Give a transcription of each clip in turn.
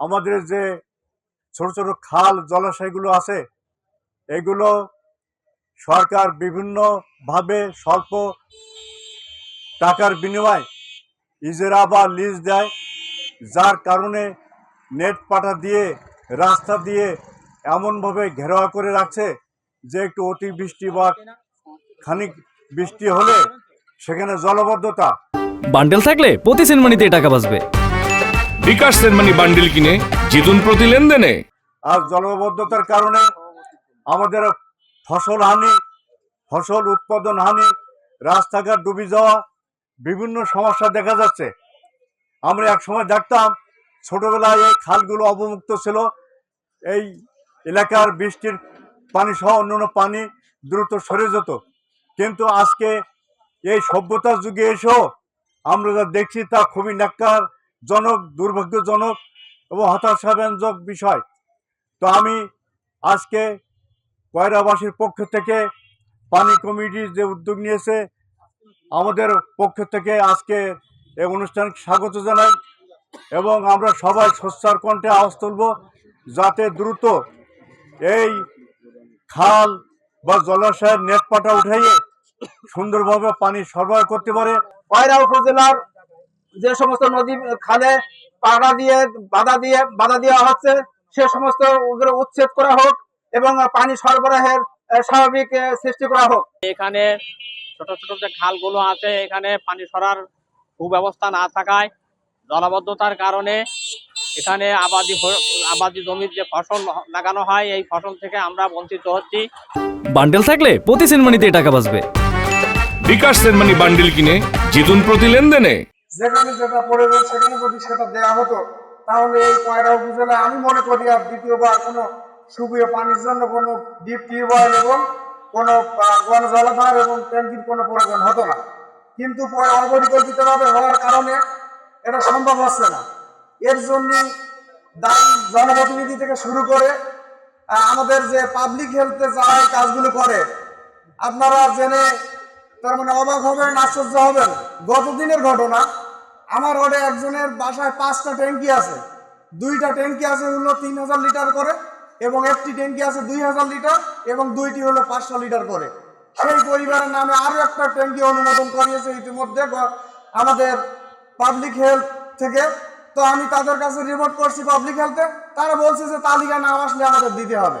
আমাদের যে ছোট ছোট খাল জলাশয়গুলো আছে, এগুলো সরকার বিভিন্নভাবে স্বল্প টাকার বিনিময়ে ইজেরা বা লিজ দেয়, যার কারণে নেট পাটা দিয়ে, রাস্তা দিয়ে এমনভাবে ঘেরাও করে রাখছে যে একটু অতিবৃষ্টি বা খানিক বৃষ্টি হলে সেখানে জলবদ্ধতা। বান্ডেল থাকলে প্রতি সেনমানিতে টাকা বাঁচবে। বিকাশ সেনমানি বান্ডিল কিনে জিতুন প্রতি লেনদেনে। আর জলবদ্ধতার কারণে আমাদের ফসল হানি, ফসল উৎপাদন হানি, রাস্তাঘাট ডুবে যাওয়া, বিভিন্ন সমস্যা দেখা যাচ্ছে। আমরা এক সময় দেখতাম ছোটবেলায় এই খালগুলো অবমুক্ত ছিল। এই এলাকার বৃষ্টির পানি সহ অন্যান্য পানি দ্রুত সরে যেত। কিন্তু আজকে এই সভ্যতার যুগে এসেও আমরা যা দেখছি তা খুবই ন্যাক্কারজনক দুর্ভাগ্যজনক এবং হতাশাব্যঞ্জক বিষয়। তো আমি আজকে কয়রাবাসীর পক্ষ থেকে পানি কমিটি যে উদ্যোগ নিয়েছে, আমাদের পক্ষ থেকে আজকে এই অনুষ্ঠানকে স্বাগত জানাই এবং আমরা সবাই সোচ্চার কণ্ঠে আওয়াজ তুলব যাতে দ্রুত এই খাল বা জলাশয়ের নেট পাটা উঠাইয়ে সুন্দরভাবে পানি সরবরাহ করতে পারে। কয়রা উপজেলার যে সমস্ত নদী খালে পাড়া দিয়ে বাধা দিয়ে বাধা দেওয়া হচ্ছে সে সমস্ত উচ্ছেদ করা হোক এবং পানি সরবরাহের স্বাভাবিক সৃষ্টি করা হোক। এখানে ছোট ছোট যে খালগুলো আছে এখানে পানি সরার সুব্যবস্থা না থাকায় জলাবদ্ধতার কারণে এখানে আবাদি আবাদি জমির যে ফসল লাগানো হয় এই ফসল থেকে আমরা বঞ্চিত হচ্ছি। বান্ডেল থাকলে প্রতি সেনমানিতে টাকা বাঁচবে। বিকাশ সেনমানি বান্ডিল কিনে জিতুন প্রতি লেনদেনে। যেখানে যেটা প্রয়োজন সেখানে যদি সেটা দেওয়া হতো, তাহলে এই কয়রা উপজেলা আমি মনে করি আর দ্বিতীয়বার কোনো সুপীয় পানির জন্য কোনো ডিপ টিউবওয়েল এবং কোনো গণ জলাধার এবং ট্যাঙ্কির কোনো প্রয়োজন হতো না। কিন্তু পরে অপরিকল্পিতভাবে হওয়ার কারণে এটা সম্ভব হচ্ছে না। এর জন্য দায়ী জনপ্রতিনিধি থেকে শুরু করে আমাদের যে পাবলিক হেলথে যারা এই কাজগুলো করে, আপনারা জেনে তার মানে অবাক হবেন, আশ্চর্য হবেন। গত দিনের ঘটনা, আমার ওরে একজনের বাসায় পাঁচটা ট্যাঙ্কি আছে। দুইটা ট্যাঙ্কি আছে হলো তিন হাজার লিটার করে এবং একটি ট্যাঙ্কি আছে দুই হাজার লিটার এবং দুইটি হলো পাঁচশো লিটার করে। সেই পরিবারের নামে আরও একটা ট্যাঙ্কি অনুমোদন করিয়েছে ইতিমধ্যে আমাদের পাবলিক হেলথ থেকে। তো আমি তাদের কাছে রিপোর্ট করছি পাবলিক হেলথে তারা বলছে যে তালিকা না আসলে আমাদের দিতে হবে।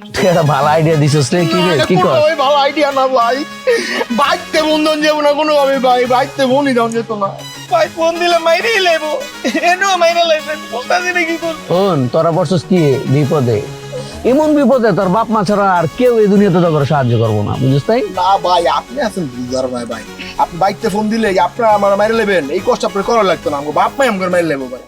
তুই একটা ভালো আইডিয়া দিছিস রে কি রে কি কর? ভাই ভালো আইডিয়া না ভাই। বাইতে বন্ধন যাব না কোনো ভাবে ভাই বাইতে বনি যেত না। ভাই ফোন দিলে মাইরেই লেবো। এনো মাইরে লাইছে না কি শোন তোরা বসছিস কি বিপদে? এমন বিপদে তোর বাপ মা ছাড়া আর কেউ এই দুনিয়াতে তোকে সাহায্য করব না বুঝিস তাই? না ভাই আপনি আছেন বুঝার ভাই ভাই? আপনি বাইতে ফোন দিলে আপনার আমার মাইরে নেবেন এই কষ্ট আপনার করা লাগতো না আমাকে বাপ মাই আমাকে মাইরে নেব ভাই।